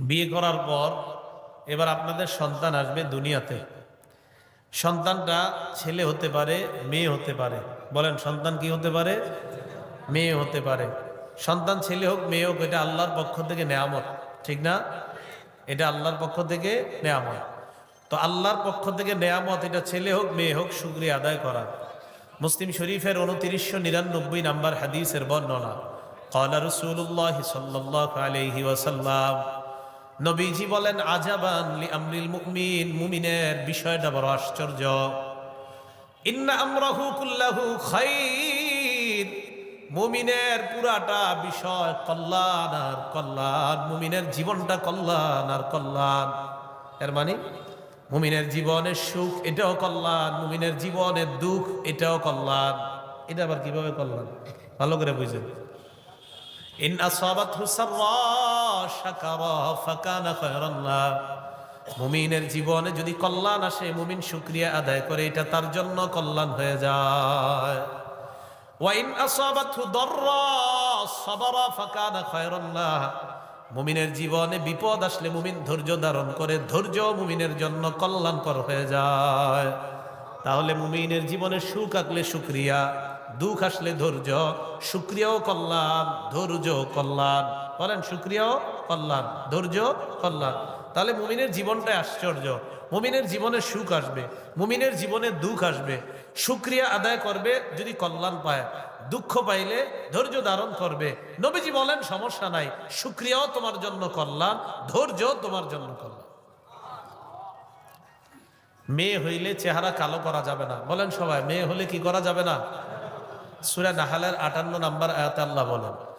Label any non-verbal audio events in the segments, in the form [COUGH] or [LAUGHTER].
বিয়ে করার পর এবার আপনাদের সন্তান আসবে দুনিয়াতে। সন্তানটা ছেলে হতে পারে, মেয়ে হতে পারে। বলেন, সন্তান কি হতে পারে? মেয়ে হতে পারে। সন্তান ছেলে হোক, মেয়ে হোক, এটা আল্লাহর পক্ষ থেকে নেয়ামত। ঠিক না? এটা আল্লাহর পক্ষ থেকে নেয়ামত। তো আল্লাহর পক্ষ থেকে নেয়ামত, এটা ছেলে হোক, মেয়ে হোক সুক্রিয়া আদায় করা। মুসলিম শরীফের উনতিরিশশো নিরানব্বই নাম্বার হাদিসের বর্ণনা কলা রসুল্লাহ সাল্লাহ আলহি ওয়াসাল্লাম নবীজি বলেন আজাবান লি আমরিল মুমিন মুমিনের বিষয়টা বড় আশ্চর্য। ইন্না আমরাহু কুল্লাহু খাইর। মুমিনের পুরাটা বিষয় কল্যাণ আর কল্যাণ, মুমিনের জীবনটা কল্যাণ আর কল্যাণ। এর মানে মুমিনের জীবনের সুখ এটাও কল্যাণ, মুমিনের জীবনের দুঃখ এটাও কল্যাণ। এটা আবার কীভাবে কল্যাণ? ভালো করে বুঝেন। ইন আসাবাতহু সাররা। মুমিনের জীবনে যদি কল্যাণ আসে, মুমিন শুকরিয়া আদায় করে, এটা তার জন্য কল্যাণ হয়ে যায়। মুমিনের জীবনে বিপদ আসলে মুমিন ধৈর্য ধারণ করে, ধৈর্য মুমিনের জন্য কল্যাণকর হয়ে যায়। তাহলে মুমিনের জীবনে সুখ আঁকলে শুক্রিয়া, দুঃখ আসলে ধৈর্য, শুক্রিয়াও কল্যাণ ধৈর্য কল্যাণ। বলেন, শুক্রিয়াও কল্যাণ, ধৈর্য, কল্যাণ। তাহলে মুমিনের জীবনটাই আশ্চর্য। মুমিনের জীবনে সুখ আসবে, মুমিনের জীবনে দুঃখ আসবে। শুক্রিয়া আদায় করবে যদি কল্যাণ পায়। দুঃখ পাইলে ধৈর্য ধারণ করবে। নবীজি বলেন, সমস্যা নাই। শুক্রিয়াও তোমার জন্য কল্যাণ ধৈর্য তোমার জন্য কল্যাণ। মেয়ে হইলে চেহারা কালো করা যাবে না। বলেন সবাই, মেয়ে হলে কি করা যাবে না? সুরা নাহালের আটান্ন নাম্বার আয়াত আল্লাহ বলেন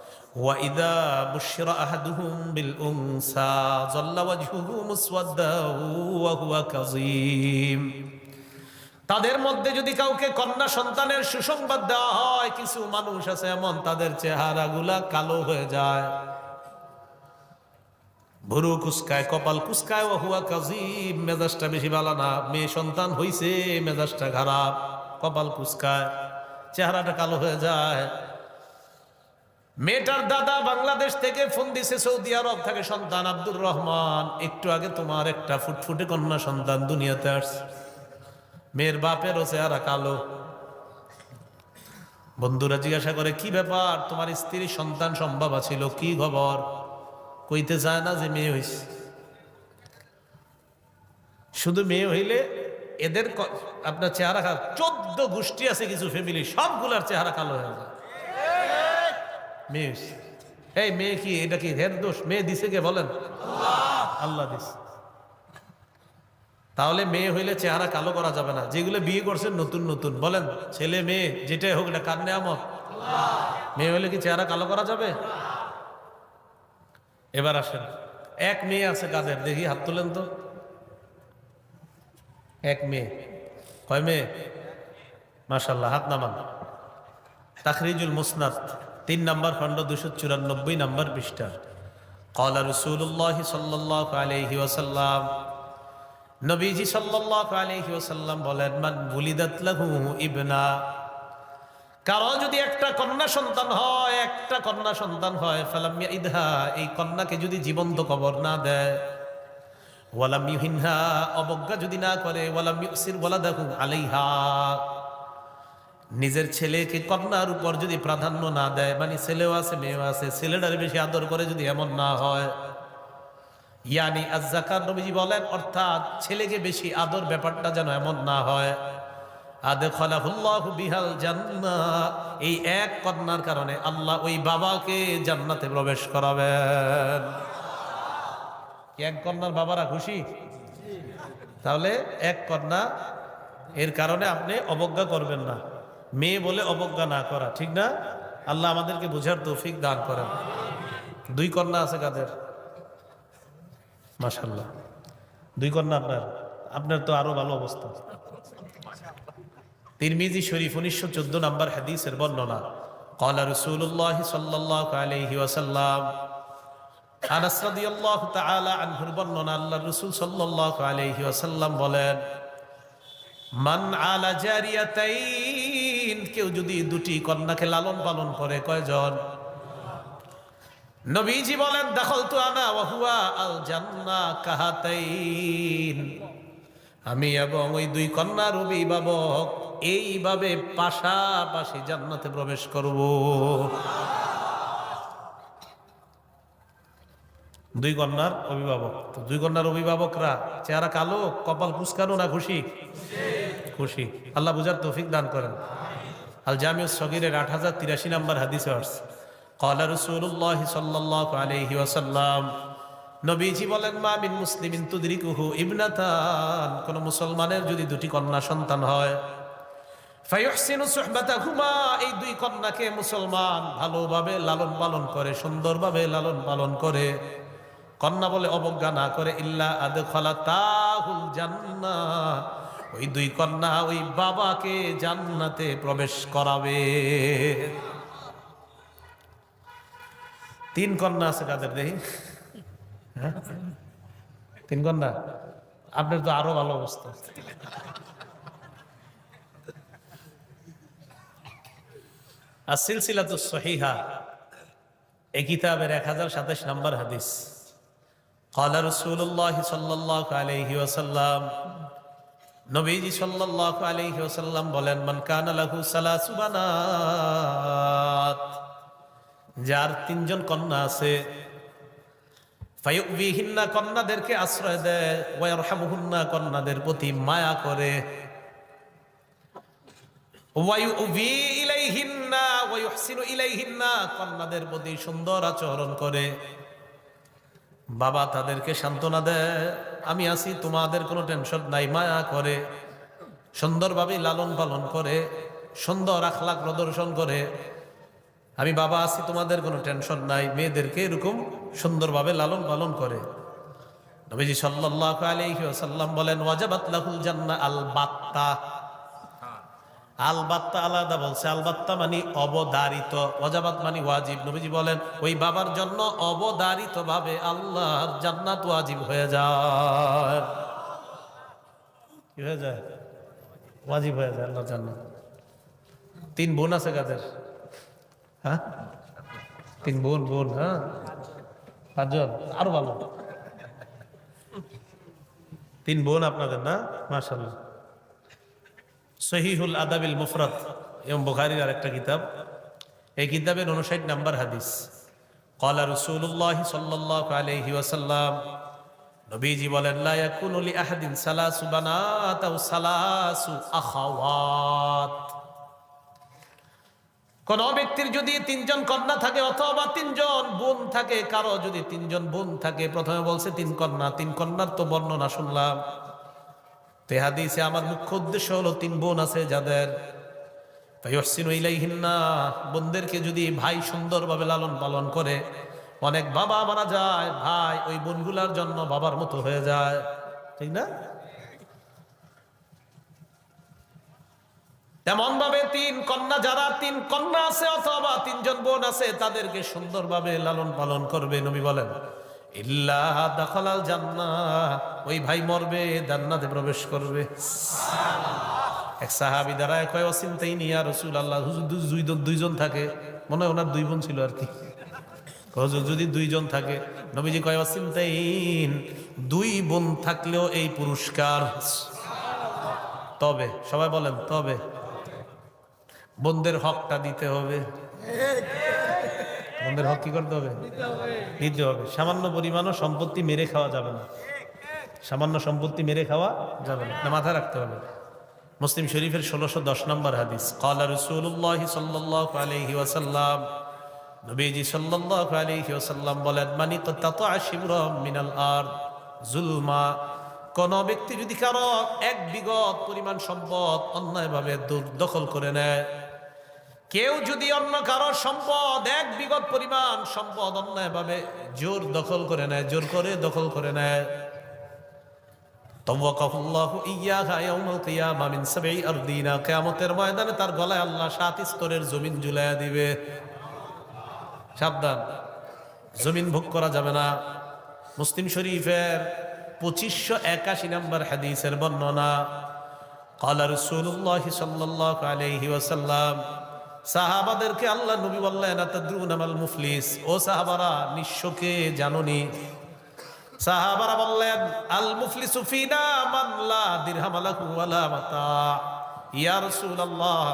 আহাদুহুম বিল উনসা, জাল্লা ওয়াজহুহু মুসওয়াদ্দা ওয়া হুয়া কাযীম। তাদের মধ্যে যদি কাউকে কন্যা সন্তানের সুসংবাদ দেওয়া হয়, কিছু মানুষ আছে এমন, তাদের চেহারাগুলা কালো হয়ে যায়। ভুরু কুসকায়, কপাল কুসকায় ও হুয়া কাজিম মেজাজটা বেশি ভালো না। মেয়ে সন্তান হইছে, মেজাজটা খারাপ, কপাল কুসকায়, চেহারাটা কালো হয়ে যায়। মেয়েটার দাদা বাংলাদেশ থেকে ফোন দিছে সৌদি আরব থেকে, সন্তান আব্দুর রহমান, একটু আগে তোমার একটা ফুটফুটে কন্যা সন্তান দুনিয়াতে আসছে। মেয়ের বাপেরও চেহারা কালো। বন্ধুরা জিজ্ঞাসা করে, কি ব্যাপার? তোমার স্ত্রীর সন্তান সম্ভব ছিল কি খবর? কইতে চায় না যে মেয়ে হইছে। শুধু মেয়ে হইলে এদের আপনার চেহারা চোদ্দ গোষ্ঠী আছে কিছু ফ্যামিলি সবগুলার চেহারা কালো হয়ে যায়। মেয়ে। এই মেয়ে কি, এটা কি হের দোষ? মেয়ে দিছে কে বলেন? আল্লাহ দিছে। তাহলে মেয়ে হইলে চেহারা কালো করা যাবে না। যেগুলো বিয়ে করছেন নতুন নতুন। বলেন, ছেলে মেয়ে, যেটাই হোক, এটা কার নেয়ামত? মেয়ে হইলে কি চেহারা কালো করা যাবে? এবার আসেন। এক মেয়ে আছে কাদের? দেখি হাত তুলেন তো। এক মেয়ে। কয় মেয়ে? মাশাল্লাহ হাত নামান। তাখরিজুল মুসনাদ। তিন নম্বর খণ্ড দুশো চুরানব্বই নম্বর পৃষ্ঠা কলা রসুল্লাহ সাল্লাহ আলহি ওসাল্লাম নবীজি সাল্লাহ আলহি ওসাল্লাম বলেন, মান ভুলিদাতলাহু ইবনা। কারও যদি একটা কন্যা সন্তান হয়, একটা কন্যা সন্তান হয় ফালামিয়া ইদহা এই কন্যাকে যদি জীবন্ত কবর না দেয়, ওয়ালাম ইহিনহা অবজ্ঞা যদি না করে, ওয়ালাম ইউসির দেখুন আলাইহা। নিজের ছেলেকে কন্যার উপর যদি প্রাধান্য না দেয় মানে ছেলেও আছে, মেয়েও আছে, ছেলেটার বেশি আদর করে যদি এমন না হয়। ইয়ানি আজ্জাকার নবীজি বলেন, অর্থাৎ ছেলেকে বেশি আদর ব্যাপারটা যেন এমন না হয়। বিহাল জান্নাহ এই এক কন্যার কারণে আল্লাহ ওই বাবাকে জান্নাতে প্রবেশ করাবেন। এক কন্যার বাবারা খুশি? তাহলে এক কন্যা, এর কারণে আপনি অবজ্ঞা করবেন না। মেয়ে বলে অবজ্ঞা না করা, ঠিক না? আল্লাহ আমাদেরকে বুঝার তৌফিক দান করেন। দুই কন্যা আছে কাদের? মাসাল্লাহ দুই কন্যা আপনার? আপনার তো আরও ভালো অবস্থা। তিরমিজি শরীফ উনিশশো চোদ্দ নম্বর হাদিসের বর্ণনা। কলা রসুল্লাহ সাল্লাহ ওয়াসাল্লাম বলেন, মান আলা জারিয়াতাইন কেউ যদি দুটি কন্যাকে লালন পালন করে, কয়জন? নবীজি বলেন দখল তো আনা ওয়াহুয়া আল জান্না কাহাতাইন। আমি এবং ওই দুই কন্যার অভিভাবক এইভাবে পাশাপাশি জান্নাতে প্রবেশ করব। দুই কন্যার অভিভাবক। দুই কন্যার অভিভাবকরা, চেহারা কালো, কপাল কুচকানো না খুশি? খুশি। আল্লাহ বুঝার তৌফিক দান করেন। আল জামিউ সগিরের আট হাজার তিরাশি নম্বর হাদিসে আসছে। কলা রসুল্লাহ সাল্লাহ আলহি ওসাল্লাম নবীজি বলেন, মা মিন মুসলিম তুদরিকুহু ইবনাতান। কোন মুসলমানের যদি দুটি কন্যা সন্তান হয়, ফায়ুহসিনু সুহবাতাহুমা। এই দুই কন্যাকে মুসলমান ভালোভাবে লালন পালন করে, সুন্দরভাবে লালন পালন করে। কন্যা বলে অবজ্ঞা না করে, ইল্লা তাহুল জান্নাহ। ওই দুই কন্যা ওই বাবাকে জান্নাতে প্রবেশ করাবে তিন কন্যা আছে কাদের দেখি হ্যাঁ? তিন কন্যা আপনার তো আরো ভালো অবস্থা আর সিলসিলা তো সহিহা এই কিতাবের এক হাজার সাতাশ নম্বর হাদিস قال رسول الله صلى الله عليه وسلم নবীজি সাল্লাল্লাহু আলাইহি ওয়াসাল্লাম বলেন, মান কানা লাহু যার তিনজন কন্যা আছে, ফায়ুবিহিন্না, কন্যাদেরকে আশ্রয় দেয় ওয়ারহামুহুন্না কন্যাদের প্রতি মায়া করে। কন্যাদের প্রতি সুন্দর আচরণ করে। বাবা তাদেরকে সান্ত্বনা দেয়। আমি আছি, তোমাদের কোনো টেনশন নাই, মায়া করে সুন্দরভাবে লালন পালন করে, সুন্দর আখলাখ প্রদর্শন করে। আমি বাবা আছি, তোমাদের কোনো টেনশন নাই, মেয়েদেরকে এরকম সুন্দরভাবে লালন পালন করে। নবীজি সাল্লাহ ওয়াসাল্লাম বলেন, ওয়াজাবাত আল বাত্তা আল বাত্তা আলাদা বলছে, আলবাত্তা মানে অবদারিত ওয়াজাবাত মানে ওয়াজিব। নবীজি বলেন, ওই বাবার জন্য অবদারিত ভাবে আল্লাহর জান্নাত ওয়াজিব হয়ে যায়। কি হয়ে যায়? ওয়াজিব হয়ে যায় আল্লাহর জান্নাত তিন বোন আছে কাদের? হ্যাঁ? তিন বোন বোন হ্যাঁ? পাঁচজন, আরও ভালো। তিন বোন আপনাদের, না? মাশাল্লাহ সহিহুল আদাবিল মুফরত এবং বুখারির আরেকটা কিতাব। এই কিতাবের উনষাট নাম্বার হাদিস। কলা রসুল্লাহ সাল্লাহ আলহি ওসাল্লাম নবীজি বলেন, লা ইয়াকুনু আহাদিন সালাসু বানাত আও সালাসু আখাওয়াত। কোন ব্যক্তির যদি তিনজন কন্যা থাকে অথবা তিনজন বোন থাকে, কারও যদি তিনজন বোন থাকে, প্রথমে বলছে তিন কন্যা, তিন কন্যার তো বর্ণনা শুনলাম। তে হাদিসে আমার মুখ্য উদ্দেশ্য হলো তিন বোন আছে যাদের বোনদেরকে যদি ভাই সুন্দরভাবে লালন পালন করে, অনেক বাবা মারা যায়, ভাই ওই বোনগুলার জন্য বাবার মতো হয়ে যায়। ঠিক না? তেমন ভাবে তিন কন্যা, যারা তিন কন্যা আছে অথবা তিনজন বোন আছে, তাদেরকে সুন্দরভাবে লালন পালন করবে, নবী বলেন। ইল্লা দাখালাল জান্নাহ। ওই ভাই মরবে, জান্নাতে প্রবেশ করবে। এক সাহাবি দ্বারা কয় অচিন্তাই নিয়া রসুল আল্লাহ হুজুর দুইজন থাকে। মনে হয় ওনার দুই বোন ছিল আর কি। হুজুর, যদি দুইজন থাকে। নবীজি কয় অচিন্তাইন দুই বোন থাকলেও এই পুরস্কার। তবে, সবাই বলেন, তবে। বোনদের হকটা দিতে হবে। বোনদের হক কি করতে হবে? দিতে হবে। সামান্য পরিমাণও সম্পত্তি মেরে খাওয়া যাবে না। সামান্য সম্পত্তি মেরে খাওয়া যাবে না। মাথায় রাখতে হবে। মুসলিম শরীফের ষোলোশো দশ নম্বর হাদিস, কালা রসুল্লাহ সাল্লাহ আলহি ওয়াসাল্লাম। নবীজি সাল্লাহ আলহি বলেন, মানি তো তত আশিবর মিনাল আর জুলমা। কোন ব্যক্তি যদি কারও এক বিগত পরিমাণ সম্পদ অন্যায়ভাবে দখল করে নেয় কেউ যদি অন্য কারো সম্পদ এক বিগত পরিমাণ সম্পদ অন্যায়ভাবে জোর দখল করে নেয় জোর করে দখল করে নেয় কেয়ামতের ময়দানে তার গলায় আল্লাহ সাত স্তরের জমিন ঝুলাইয়া দিবে সাবধান জমিন ভোগ করা যাবে না মুসলিম শরীফের পঁচিশশো একাশি নম্বর হাদিসের বর্ণনা قال رسول الله صلى الله عليه وسلم সাহাবাদেরকে আল্লাহ নবী বললেন আতাদুনামাল মুফলিস? ও সাহাবারা নিঃস্বকে জাননি? সাহাবারা বললেন, আল মুফলিসু ফিনা মান লা দিরহাম লাহু ওয়ালা মাতা। ইয়া রাসূলুল্লাহ,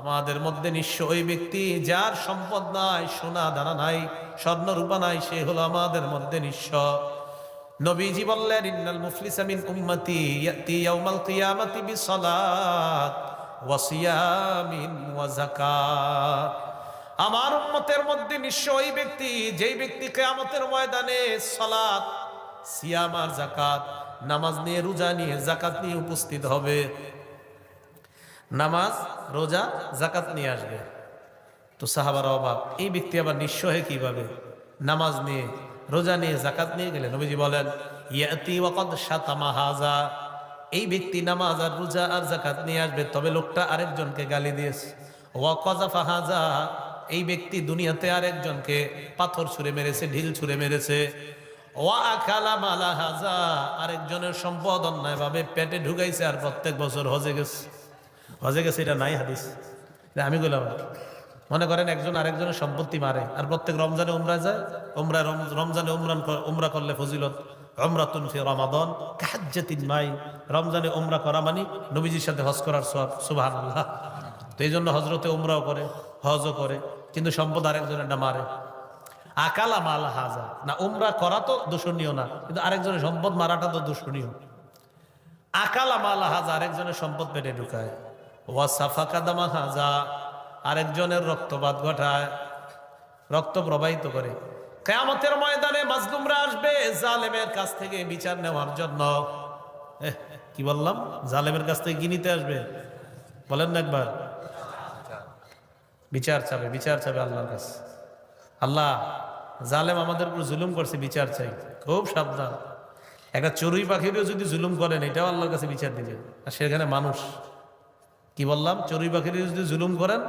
আমাদের মধ্যে নিঃস্ব ওই ব্যক্তি, যার সম্পদ নাই, সোনা দানা নাই স্বর্ণ রূপা নাই, সে হলো আমাদের মধ্যে নিঃস্ব। নবীজি বললেন, ইন্নাল মুফলিসা মিন উম্মতি, ইয়াতি ইয়াউমাল কিয়ামাতি বিসসালাত। আমার উম্মতের মধ্যে ওই ব্যক্তি, যেই ব্যক্তি কিয়ামতের ময়দানে সালাত, সিয়াম আর যাকাত, নামাজ নিয়ে রোজা নিয়ে যাকাত নিয়ে উপস্থিত হবে, নামাজ, রোজা জাকাত নিয়ে আসবে। তো সাহাবার অভাব এই ব্যক্তি আবার নিঃস্ব হয়ে কীভাবে? নামাজ নিয়ে, রোজা নিয়ে জাকাত নিয়ে গেলে নবীজি বলেন, ইয়াতি ওয়াকদ শাতামা হাজা। এই ব্যক্তি নামাজ আর রোজা আর জাকাত নিয়ে আসবে, তবে লোকটা আরেকজনকে গালি দিয়েছে। ওয়াকজাফা ফাহাজা এই ব্যক্তি দুনিয়াতে আরেকজনকে পাথর ছুঁড়ে মেরেছে, ঢিল ছুঁড়ে মেরেছে। ওয়া আরেকজনের সম্পদ অন্যায়ভাবে পেটে ঢুকাইছে আর প্রত্যেক বছর হজে গেছে। হজে গেছে, এটা নাই হাদিস। আমি বললাম মনে করেন একজন আরেকজনের সম্পত্তি মারে, আর প্রত্যেক রমজানে উমরা যায়, উমরা রম- রমজানে উমরান উমরা করলে ফজিলত। অমরাতুন ফি রমাদন কাহাজ্জাতিন মাই। রমজানে উমরা করা মানে নবীজির সাথে হজ করার সব সুবহানাল্লাহ। তো এই জন্য হজরতে উমরাও করে, হজও করে, কিন্তু সম্পদ আরেকজনের না মারে। আকালা মাল হাজা। না, উমরা করা তো দূষণীয় না, কিন্তু আরেকজনের সম্পদ মারাটা তো দূষণীয়। আকালা মাল হাজা আরেকজনের সম্পদ পেটে ঢুকায়। ওয়া সাফা কাদামা হাজা। আরেকজনের রক্তপাত ঘটায়। রক্ত প্রবাহিত করে। কেয়ামতের ময়দানে মাজলুমরা আসবে জালেমের কাছ থেকে বিচার নেওয়ার জন্য। কি বললাম? জালেমের কাছ থেকে কি নিতে আসবে? বলেন না একবার। বিচার চাবে বিচার চাবে আল্লাহর কাছে। আল্লাহ, জালেম আমাদের উপর জুলুম করছে, বিচার চাই। খুব সাবধান। একটা চড়ুই পাখিরও যদি জুলুম করেন, এটাও আল্লাহর কাছে বিচার দিবে। আর সেখানে মানুষ, কি বললাম? চড়ুই পাখির যদি জুলুম করেন,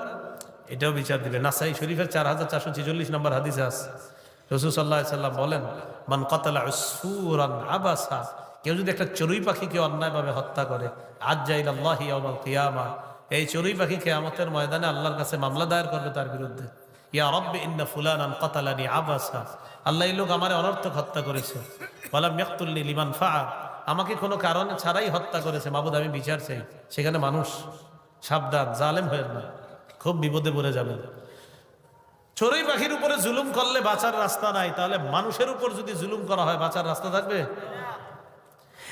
এটাও বিচার দিবে। নাসাই শরীফের চার হাজার চারশো ছেচল্লিশ নম্বর হাদিসে আছে। রসুল সাল্লাহ বলেন, মান কতলা সুরান আবাসা কেউ যদি একটা চড়ুই পাখিকে অন্যায়ভাবে হত্যা করে আজ যাই আল্লাহ কিয়ামা এই চড়ুই পাখি কেয়ামতের ময়দানে আল্লাহর কাছে মামলা দায়ের করবে তার বিরুদ্ধে। ইয়া রব্বে ইন্না ফুলানান কতালানি আবাসা আল্লাহ এই লোক আমার অনর্থক হত্যা করেছে। বলা মেকতুল্লি লিমান ফা আমাকে কোনো কারণে ছাড়াই হত্যা করেছে। মাবুদ, আমি বিচার চাই। সেখানে মানুষ সাবধান, জালেম হয়ে না খুব বিপদে পড়ে যাবেন চড়ুই পাখির উপরে জুলুম করলে বাঁচার রাস্তা নাই, তাহলে মানুষের উপর যদি জুলুম করা হয়, বাঁচার রাস্তা থাকবে?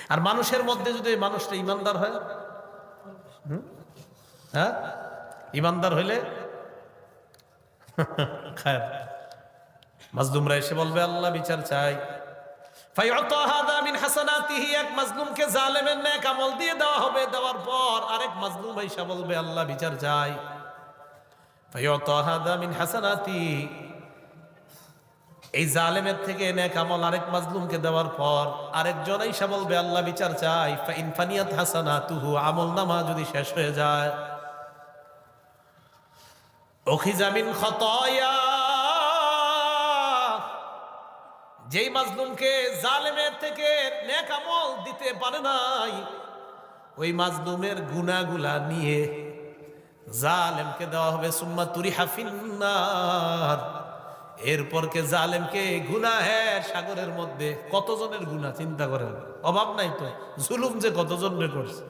আর মানুষের মধ্যে যদি মানুষটা ইমানদার হয়? হ্যাঁ? ইমানদার হইলে? [LAUGHS] খায় মাজলুমরা এসে বলবে, আল্লাহ বিচার চাই। এক দিয়ে দেওয়া হবে। দেওয়ার পর আরেক মাজলুম বলবে, আল্লাহ বিচার চাই। মিন হাসানাতি। এই জালেমের থেকে নেক আমল আরেক মাজলুমকে দেওয়ার পর আরেকজন আইসা বলবে, আল্লাহ বিচার চাই। ফাইন ফানিয়াত হাসানাতুহু, আমল নামা যদি শেষ হয়ে যায়। অখিজামিন খতয়া। যেই মাজলুমকে জালেমের থেকে নেক আমল দিতে পারে নাই, ওই মাজলুমের গুনাগুলা নিয়ে জালেমকে দেওয়া হবে সুম্মা তুরি হাফিন্নার এরপর কে জালেমকে গুনাহের সাগরের মধ্যে কতজনের গুনাহ, চিন্তা করেন? অভাব নাই তো? জুলুম যে কতজনের করছে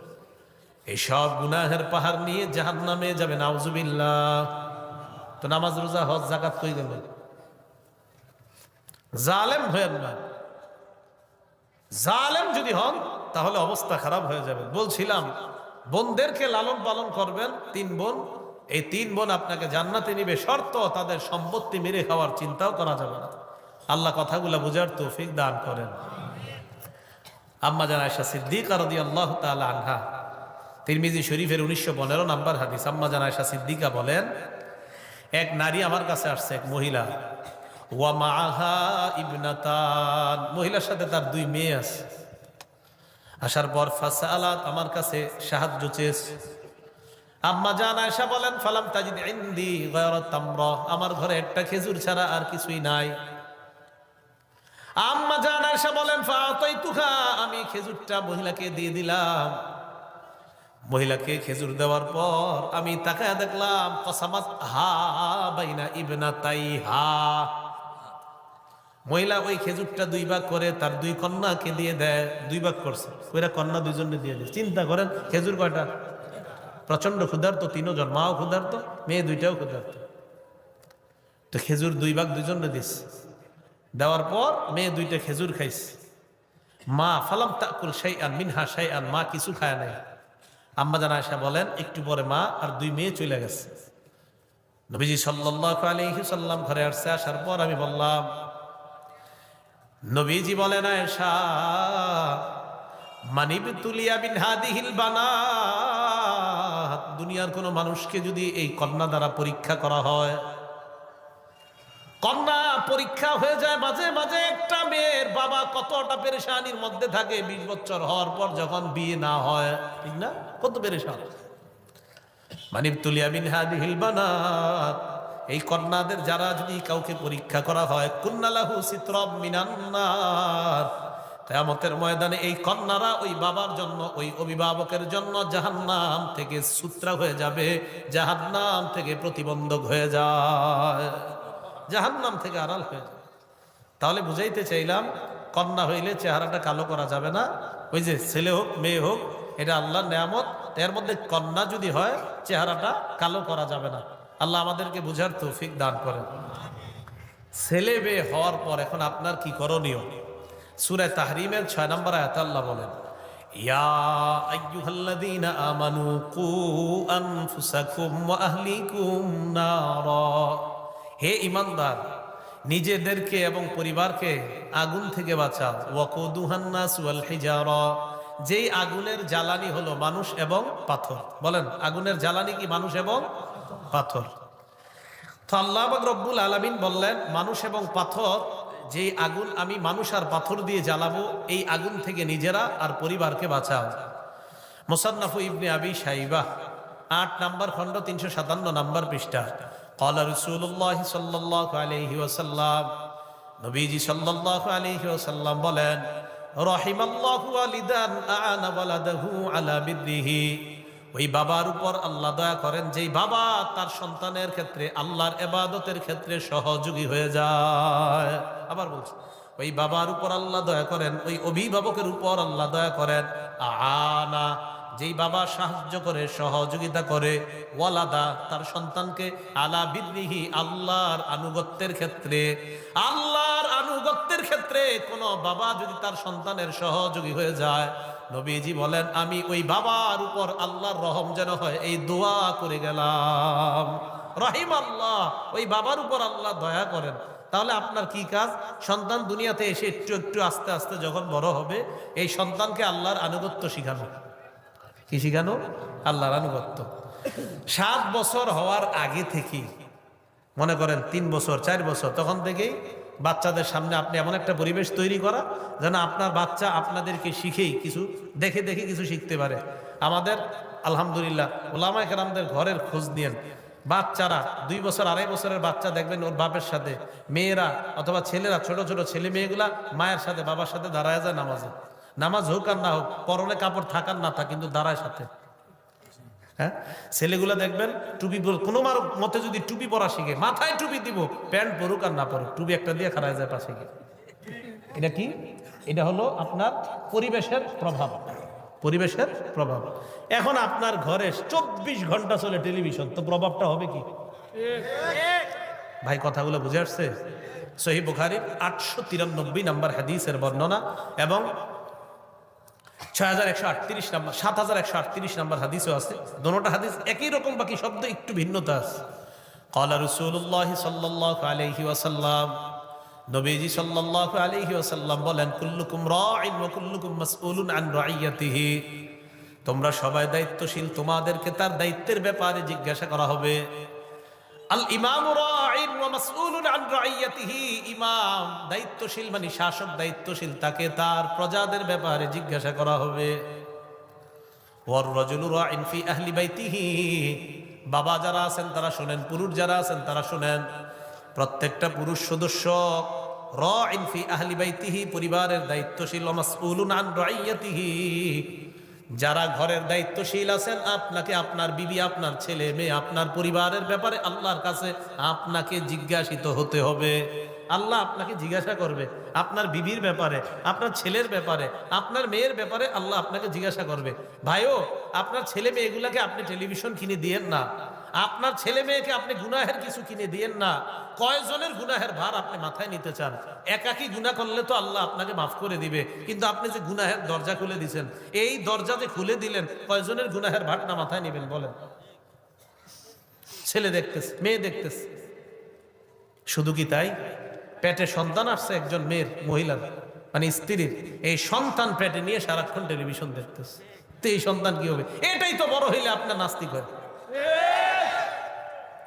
এই সব গুনাহের পাহাড় নিয়ে জাহান নামে যাবে, নাউজুবিল্লাহ। তো নামাজ, রোজা, হজ জাকাত কই গেল? জালেম হয়েন না। জালেম যদি হন, তাহলে অবস্থা খারাপ হয়ে যাবে। বলছিলাম বোনদেরকে লালন পালন করবেন, তিন বোন। এই তিন বোন আপনাকে জান্নাতে নিবে। শর্ত, তাদের সম্পত্তি মেরে খাওয়ার চিন্তাও করা যাবে না। আল্লাহ কথাগুলো বুঝার তৌফিক দান করেন। আম্মা জান আয়সা সিদ্দিক রদি আল্লাহ তাআলা আনহা। তিরমিজি শরীফের উনিশশো পনেরো নাম্বার হাদিস। আম্মা জান আয়সা সিদ্দিকা বলেন, এক নারী আমার কাছে আসছে, এক মহিলা। ওয়া মাহা ইবনাতান। মহিলার সাথে তার দুই মেয়ে আছে। আসার পর ফাসালাত আমার কাছে সাহায্য চেয়েছে। আম্মা জান আয়সা বলেন, ফালাম তাজিদ ইন্দি গয়রা তামরা আমার ঘরে একটা খেজুর ছাড়া আর কিছুই নাই। আম্মা জান আয়সা বলেন ফাতাই তুখা আমি খেজুরটা মহিলাকে দিয়ে দিলাম। মহিলাকে খেজুর দেওয়ার পর আমি তাকায় দেখলাম, কসামাত হা বাইনা ইবনা তাই হা মহিলা ওই খেজুরটা দুই ভাগ করে তার দুই কন্যাকে দিয়ে দেয়, দুই ভাগ করছে। ওইরা কন্যা দুইজনে দিয়ে দেয় চিন্তা করেন, খেজুর কয়টা? প্রচণ্ড ক্ষুধার্ত তিনজন মাও ক্ষুধার্ত, মেয়ে দুইটাও ক্ষুধার্ত। তো খেজুর দুই ভাগ দুইজনে দিস দেওয়ার পর মেয়ে দুইটা খেজুর খাইছে। মা, ফালাম তাকুল সাই আন মিনহা সাই আন মা কিছু খায় নাই। আম্মা জানা আয়সা বলেন, একটু পরে মা আর দুই মেয়ে চলে গেছে। নবীজি সাল্লাল্লাহু আলাইহি সাল্লাম ঘরে আসছে, আসার পর আমি বললাম নবীজি বলেন, আয়েশা, মানিব তুলিয়া বিন বানাত। দুনিয়ার কোনো মানুষকে যদি এই কন্যা দ্বারা পরীক্ষা করা হয়, কন্যা পরীক্ষা হয়ে যায়, মাঝে মাঝে একটা মেয়ের বাবা কতটা পেরেশানির মধ্যে থাকে, বিশ বছর হওয়ার পর যখন বিয়ে না হয়, ঠিক না? কত পেরেশান। মানিব তুলিয়া বিন হাদিহিল বানাত। এই কন্যাদের যারা যদি কাউকে পরীক্ষা করা হয় কুন্নালাহু সিত্রব মিনান্নার কেয়ামতের ময়দানে এই কন্যারা ওই বাবার জন্য, ওই অভিভাবকের জন্য জাহান্নাম থেকে সূত্রা হয়ে যাবে, জাহান্নাম থেকে প্রতিবন্ধক হয়ে যায়, জাহান্নাম থেকে আড়াল হয়ে যায়। তাহলে বুঝাইতে চাইলাম, কন্যা হইলে চেহারাটা কালো করা যাবে না। ওই যে ছেলে হোক, মেয়ে হোক, এটা আল্লাহর নেয়ামত। এর মধ্যে কন্যা যদি হয়, চেহারাটা কালো করা যাবে না। আল্লাহ আমাদেরকে বুঝার তৌফিক দান করেন। ছেলে মেয়ে হওয়ার পর এখন আপনার কি করণীয়? সুরে তাহরিমের ছয় নম্বর আয়াত আল্লাহ বলেন, ইয়া আমানু কু হে ইমানদার নিজেদেরকে এবং পরিবারকে আগুন থেকে বাঁচাও। ওয়াকুদুহান নাস ওয়াল হিজারা, যেই আগুনের জ্বালানি হলো মানুষ এবং পাথর। বলেন, আগুনের জ্বালানি কি মানুষ এবং পাথর। তো আল্লাহ রব্বুল আলমিন বললেন, মানুষ এবং পাথর যে আগুন আমি মানুষ আর পাথর দিয়ে জ্বালাবো, এই আগুন থেকে নিজেরা আর পরিবারকে বাঁচাও। মোসান্নাফু ইবনে আবি সাইবা আট নাম্বার খণ্ড, তিনশো সাতান্ন নাম্বার পৃষ্ঠা। কলার সুল্লাহ সাল্লাহ আলহি ওসাল্লাম নবীজি সাল্লাহ আলহি ওসাল্লাম বলেন, রহিমাল্লাহু আলিদান আলা বিদ্রিহি ওই বাবার উপর আল্লাহ দয়া করেন, যেই বাবা তার সন্তানের ক্ষেত্রে, আল্লাহর এবাদতের ক্ষেত্রে সহযোগী হয়ে যায়। আবার বলছি, ওই বাবার উপর আল্লাহ দয়া করেন, ওই অভিভাবকের উপর আল্লাহ দয়া করেন আনা যেই বাবা সাহায্য করে, সহযোগিতা করে, ওয়ালাদা, তার সন্তানকে আলা বিদ্রিহি আল্লাহর আনুগত্যের ক্ষেত্রে আল্লাহর আনুগত্যের ক্ষেত্রে কোন বাবা যদি তার সন্তানের সহযোগী হয়ে যায়, নবীজি বলেন, আমি ওই বাবার উপর আল্লাহর রহম যেন হয়, এই দোয়া করে গেলাম। রহিম আল্লাহ, ওই বাবার উপর আল্লাহ দয়া করেন। তাহলে আপনার কি কাজ? সন্তান দুনিয়াতে এসে একটু একটু আস্তে আস্তে যখন বড় হবে, এই সন্তানকে আল্লাহর আনুগত্য শিখানো। কি শিখানো? আল্লাহর আনুগত্য। সাত বছর হওয়ার আগে থেকেই, মনে করেন তিন বছর, চার বছর, তখন থেকেই বাচ্চাদের সামনে আপনি এমন একটা পরিবেশ তৈরি করা যেন আপনার বাচ্চা আপনাদেরকে শিখেই কিছু, দেখে দেখে কিছু শিখতে পারে। আমাদের, আলহামদুলিল্লাহ, ওলামা কেরামদের ঘরের খোঁজ নিয়েন। বাচ্চারা, দুই বছর আড়াই বছরের বাচ্চা দেখবেন ওর বাপের সাথে। মেয়েরা অথবা ছেলেরা, ছোট ছোট ছেলে মেয়েগুলা মায়ের সাথে, বাবার সাথে দাঁড়ায় যায় নামাজে। নামাজ হোক আর না হোক, পরনে কাপড় থাকার না থাক কিন্তু দাঁড়ায় সাথে। হ্যাঁ? ছেলেগুলো দেখবেন টুপি কোনো মার মতে যদি টুপি পরা শিখে, মাথায় টুপি দিব, প্যান্ট পরুক আর না পরুক, টুপি একটা দিয়ে খারায় যায় পাশে গিয়ে। এটা কি? এটা হলো আপনার পরিবেশের প্রভাব। পরিবেশের প্রভাব। এখন আপনার ঘরে চব্বিশ ঘণ্টা চলে টেলিভিশন, তো প্রভাবটা হবে কি? ভাই, কথাগুলো বুঝে আসছে? সহি বুখারির আটশো তিরানব্বই নাম্বার হাদিসের বর্ণনা এবং ছয় হাজার একশো আটত্রিশ সাত হাজার একশো নাম্বার হাদিসও আছে। দোনোটা হাদিস একই রকম, বাকি শব্দ একটু ভিন্নতা আছে। কলা রসুল্লাহ আলহি নবীজি সাল্লাহ আলহি বলেন, কুল্লুকুম তোমরা সবাই দায়িত্বশীল, তোমাদেরকে তার দায়িত্বের ব্যাপারে জিজ্ঞাসা করা হবে। আল ইমাম ইমাম দায়িত্বশীল মানে শাসক দায়িত্বশীল, তাকে তার প্রজাদের ব্যাপারে জিজ্ঞাসা করা হবে। বাবা যারা আছেন তারা শুনেন, পুরুষ যারা আছেন তারা শুনেন। প্রত্যেকটা পুরুষ সদস্য রাইন ফি আহলি বাইতিহি, পরিবারের দায়িত্বশীল, ওয়া মাসউলুন আন রাইয়াতিহি যারা ঘরের দায়িত্বশীল আছেন, আপনাকে আপনার বিবি, আপনার ছেলে, মেয়ে, আপনার পরিবারের ব্যাপারে আল্লাহর কাছে আপনাকে জিজ্ঞাসিত হতে হবে। আল্লাহ আপনাকে জিজ্ঞাসা করবে আপনার বিবির ব্যাপারে, আপনার ছেলের ব্যাপারে, আপনার মেয়ের ব্যাপারে আল্লাহ আপনাকে জিজ্ঞাসা করবে। ভাইও, আপনার ছেলে মেয়েগুলাকে আপনি টেলিভিশন কিনে দিয়েন না। আপনার ছেলে মেয়েকে আপনি গুনাহের কিছু কিনে দিয়েন না। কয়জনের গুনাহের ভার আপনি মাথায় নিতে চান? একাকি গুনাহ করলে তো আল্লাহ আপনাকে মাফ করে দিবে। কিন্তু আপনি যে গুনাহের দরজা খুলে দিছেন, এই দরজা যে খুলে দিলেন, কয়জনের গুনাহের ভারটা মাথায় নেবেন বলেন? ছেলে দেখতেছে, মেয়ে দেখতেছে। শুধু কি তাই? পেটে সন্তান আসছে একজন মেয়ের মহিলার মানে স্ত্রীর। এই সন্তান পেটে নিয়ে সারাক্ষণ টেলিভিশন দেখতেছে। তো এই সন্তান কি হবে? এটাই তো বড় হইলে আপনার নাস্তিক হয়।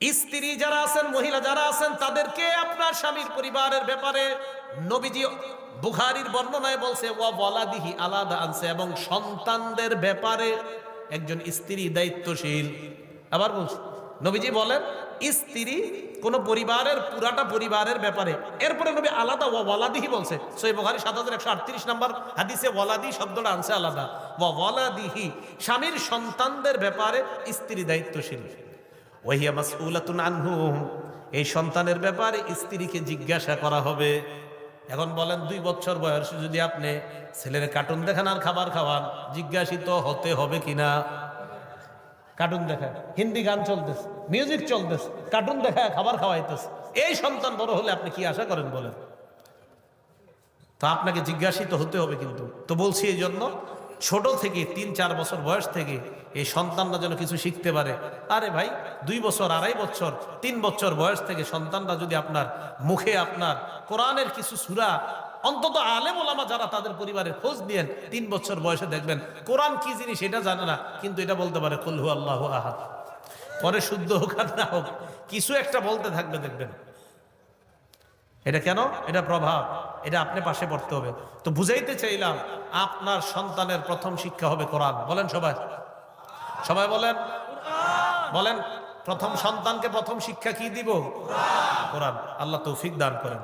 স্ত্রী যারা আছেন, মহিলা যারা আছেন, তাদেরকে আপনার স্বামীর পরিবারের ব্যাপারে নবীজি বুখারির বর্ণনায় বলছে, ওয়া ওয়ালাদিহি আলাদা আনছে এবং সন্তানদের ব্যাপারে একজন স্ত্রী দায়িত্বশীল। আবার বলছি, নবীজি বলেন, স্ত্রী কোন পরিবারের, পুরাটা পরিবারের ব্যাপারে। এরপরে নবী আলাদা, ওয়া ওয়ালাদিহি বলছে। সই সাত হাজার একশো আটত্রিশ নম্বর হাদিসে ওয়ালাদি শব্দটা আনছে আলাদা। ওয়া ওয়ালাদিহি স্বামীর সন্তানদের ব্যাপারে স্ত্রী দায়িত্বশীল। এই সন্তানের ব্যাপারে স্ত্রীকে জিজ্ঞাসা করা হবে। এখন বলেন, দুই বছর বয়সে যদি আপনি ছেলের কার্টুন দেখান আর খাবার খাওয়ান, জিজ্ঞাসিত হতে হবে কিনা কার্টুন দেখা, হিন্দি গান চলতেছে, মিউজিক চলতেছে, কার্টুন দেখা খাবার খাওয়াইতেছে। এই সন্তান বড় হলে আপনি কি আশা করেন বলেন? তা আপনাকে জিজ্ঞাসিত হতে হবে কিন্তু। তো বলছি এই জন্য ছোট থেকে তিন, চার বছর বয়স থেকে এই সন্তানরা যেন কিছু শিখতে পারে। আরে ভাই, দুই বছর, আড়াই বছর, তিন বছর বয়স থেকে সন্তানরা যদি আপনার মুখে আপনার কোরআনের কিছু সুরা, অন্তত আলেম ওলামা যারা তাদের পরিবারের খোঁজ নিয়েন, তিন বছর বয়সে দেখবেন কোরআন কি জিনিস এটা জানে না, কিন্তু এটা বলতে পারে কুলহু আল্লাহ আহাদ। পরে শুদ্ধ হোক আর না হোক, কিছু একটা বলতে থাকবে দেখবেন। এটা কেন? এটা প্রভাব। এটা আপনি পাশে পড়তে হবে। তো বুঝাইতে চাইলাম, আপনার সন্তানের প্রথম শিক্ষা হবে কোরআন। বলেন সবাই। সবাই বলেন। বলেন, প্রথম সন্তানকে প্রথম শিক্ষা কি দিব? কোরআন। আল্লাহ তৌফিক দান করেন।